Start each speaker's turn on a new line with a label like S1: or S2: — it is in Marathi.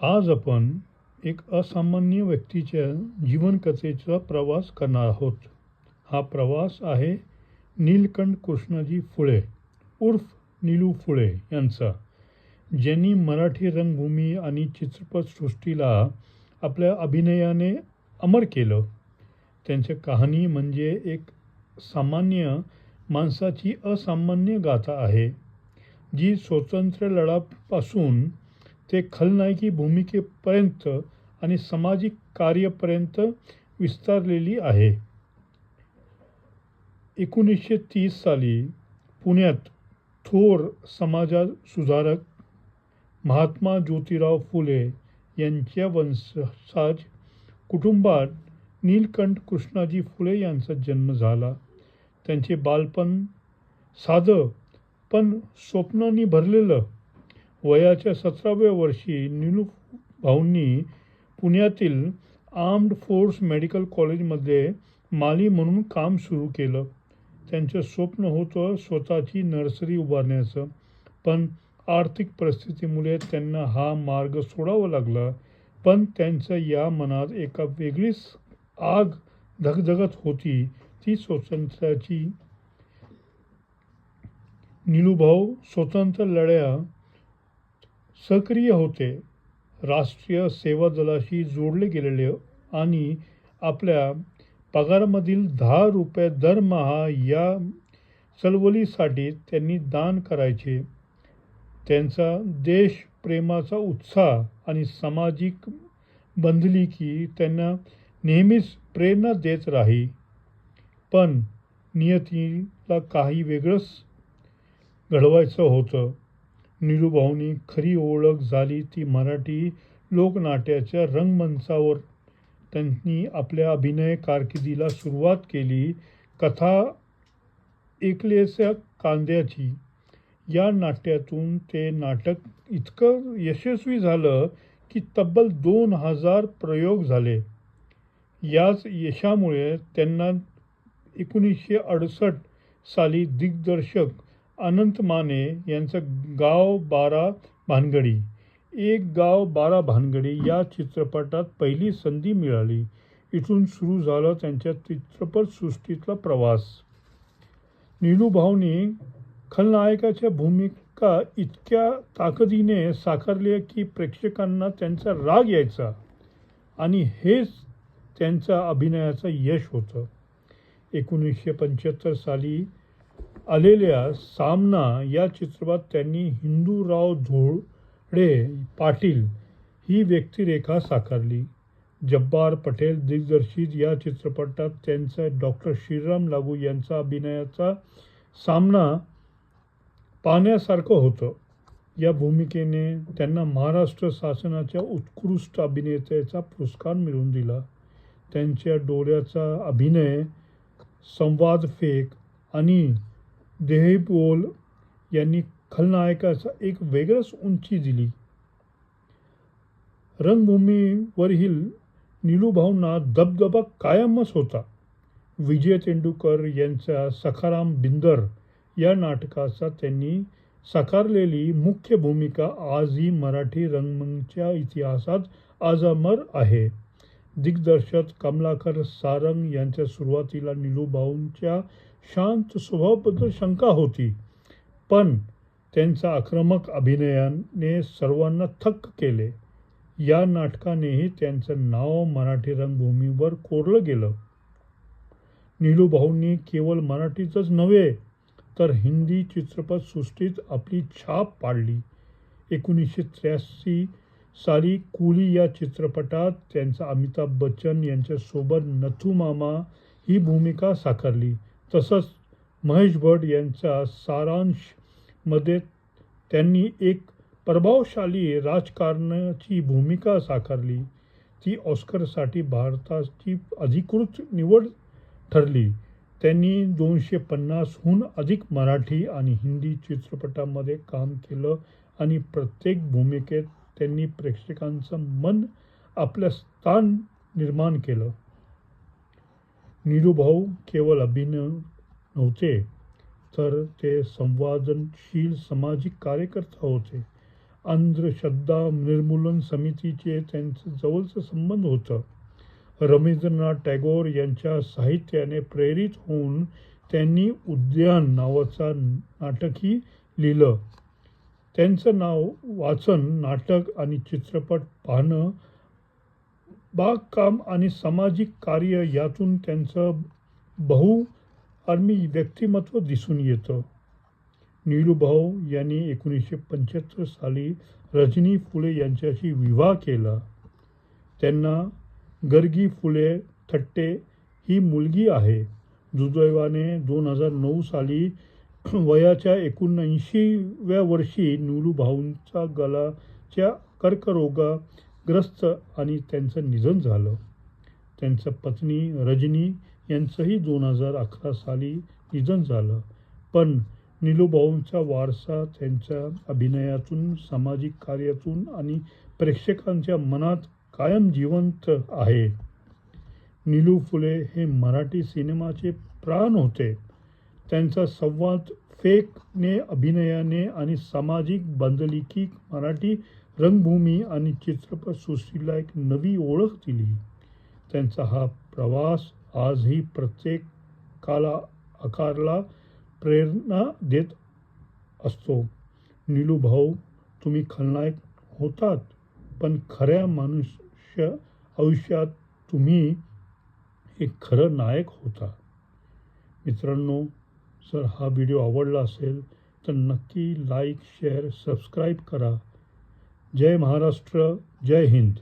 S1: आज आपण एक असामान्य व्यक्तीच्या जीवनकथेचा प्रवास करणार आहोत. हा प्रवास आहे नीलकंठ कृष्णाजी फुळे उर्फ नीलू फुळे यांचा ज्यांनी मराठी रंगभूमी आणि चित्रपटसृष्टीला आपल्या अभिनयाने अमर केलं. त्यांच्या कहाणी म्हणजे एक सामान्य माणसाची असामान्य गाथा आहे जी स्वातंत्र्य लढापासून ते खलनायकी भूमिकेपर्यंत आणि सामाजिक कार्यपर्यंत विस्तारलेली आहे. एकोणीसशे तीस साली पुण्यात थोर समाजा सुधारक महात्मा ज्योतिराव फुले यांच्या वंशज कुटुंबात नीलकंठ कृष्णाजी फुले यांचा जन्म झाला. त्यांचे बालपण साधं पण स्वप्नांनी भरलेलं वयाच्या सतराव्या वर्षी नीलू भाऊंनी पुण्यातील आर्म्ड फोर्स मेडिकल कॉलेजमध्ये माली म्हणून काम सुरू केलं. त्यांचं स्वप्न होतं स्वतःची नर्सरी उभारण्याचं. पण आर्थिक परिस्थितीमुळे त्यांना हा मार्ग सोडावा लागला. पण त्यांच्या या मनात एका वेगळीच आग धगधगत होती. ती स्वातंत्र्याची निलूभाऊ स्वतंत्र लढ्या सक्रिय होते. राष्ट्रीय सेवा दलाशी जोडले गेलेले आणि आपल्या पगारामधील दहा रुपये दरमहा या चळवळीसाठी त्यांनी दान करायचे. त्यांचा देशप्रेमाचा उत्साह आणि सामाजिक बंधलिकी त्यांना नेहमीच प्रेरणा देत राही. पण नियतीला काही वेगळंच घडवायचं होतं. नीलूभाऊनी खरी ओळख झाली ती मराठी लोकनाट्याच्या रंगमंचावर. त्यांनी आपल्या अभिनय कारकिर्दीला सुरुवात केली कथा एकलेच्या कांद्याची. या नाट्यातून ते नाटक इतकं यशस्वी झालं की तब्बल दोन हजार प्रयोग झाले. याच यशामुळे त्यांना एकोणीसशे अडुसष्ट साली दिग्दर्शक अनंत माने यांचं गाव बारा भानगडी. एक गाव बारा भानगडी या चित्रपटात पहिली संधी मिळाली. इथून सुरू झाला त्यांच्या चित्रपटसृष्टीतला प्रवास. नीलूभाऊनी खलनायकाच्या भूमिका इतक्या ताकदीने साकारल्या की प्रेक्षकांना त्यांचा राग यायचा आणि हेच त्यांचा अभिनयाचं यश होतं. एकोणीसशे पंच्याहत्तर साली आलेल्या सामना या चित्रपटात त्यांनी हिंदूराव धोळे पाटील ही व्यक्तिरेखा साकारली. जब्बार पटेल दिग्दर्शित या चित्रपटात त्यांचा डॉक्टर श्रीराम लागू यांचा अभिनयाचा सामना पाहण्यासारखं होतं. या भूमिकेने त्यांना महाराष्ट्र शासनाच्या उत्कृष्ट अभिनेत्याचा पुरस्कार मिळवून दिला. त्यांच्या डोळ्याचा अभिनय संवाद फेक आणि देहपोल यांनी खलनायकाचा एक वेगळंच उंची दिली. रंगभूमीवरील नीलूभाऊंना दबदबा कायमच होता. विजय तेंडुलकर यांच्या सखाराम बिंदर या नाटकाचा त्यांनी साकारलेली मुख्य भूमिका आजही मराठी रंगमंच्या इतिहासात अजरामर आहे. दिग्दर्शक कमलाकर सारंग यांच्या सुरुवातीला निलूबाऊंच्या शांत स्वभावाबद्दल शंका होती. पण त्यांचा आक्रमक अभिनयाने सर्वांना थक्क केले. या नाटकानेही त्यांचं नाव मराठी रंगभूमीवर कोरलं गेलं. निलूभाऊंनी केवळ मराठीतच नव्हे तर हिंदी चित्रपटसृष्टीत आपली छाप पाडली. एकोणीसशे त्र्याऐंशी साली कुली या चित्रपटात त्यांचा अमिताभ बच्चन यांच्यासोबत नथू मामा ही भूमिका साकारली. तसंच महेश भट यांचा सारांशमध्ये त्यांनी एक प्रभावशाली राजकारणाची भूमिका साकारली. ती ऑस्करसाठी भारताची अधिकृत निवड ठरली. त्यांनी दोनशे पन्नासहून अधिक मराठी आणि हिंदी चित्रपटामध्ये काम केलं आणि प्रत्येक भूमिकेत त्यांनी प्रेक्षकांचं मन आपलं स्थान निर्माण केलं. निरुभाऊ केवळ अभिनय नव्हते तर ते संवादनशील सामाजिक कार्यकर्ता होते. अंधश्रद्धा निर्मूलन समितीचे त्यांचं जवळचं संबंध होतं. रवींद्रनाथ टॅगोर यांच्या साहित्याने प्रेरित होऊन त्यांनी उद्यान नावाचा नाटकही लिहिलं. त्यांचं नाव वाचन नाटक आणि चित्रपट पाहणं बागकाम आणि सामाजिक कार्य यातून त्यांचं बहु आर्मी व्यक्तिमत्व दिसून येतं. नीलूभाऊ यांनी एकोणीसशे पंच्याहत्तर साली रजनी फुले यांच्याशी विवाह केला. त्यांना गर्गी फुले थट्टे ही मुलगी आहे. दुर्दैवाने दोन हजार नऊ साली वयाच्या एकोणऐंशीव्या वर्षी नीलूभाऊंचा गलाच्या कर्करोगाग्रस्त आणि त्यांचं निधन झालं. त्यांचं पत्नी रजनी यांचंही दोन हजार अकरा साली निधन झालं. पण नीलूभाऊंचा वारसा त्यांच्या अभिनयातून सामाजिक कार्यातून आणि प्रेक्षकांच्या मनात कायम जिवंत आहे. नीलू फुले हे मराठी सिनेमाचे प्राण होते. त्यांचा संवाद फेकने अभिनयाने आणि सामाजिक बांधलिकी मराठी रंगभूमी आणि चित्रपटसृष्टीला एक नवी ओळख दिली. त्यांचा हा प्रवास आजही प्रत्येक काला आकारला प्रेरणा देत असतो. नीलू भाऊ तुम्ही खलनायक होतात पण खऱ्या मनुष्य आयुष्यात तुम्ही एक खरं नायक होता. मित्रांनो जर हा व्हिडिओ आवडला असेल तर नक्की लाईक शेअर सबस्क्राईब करा. जय महाराष्ट्र जय हिंद.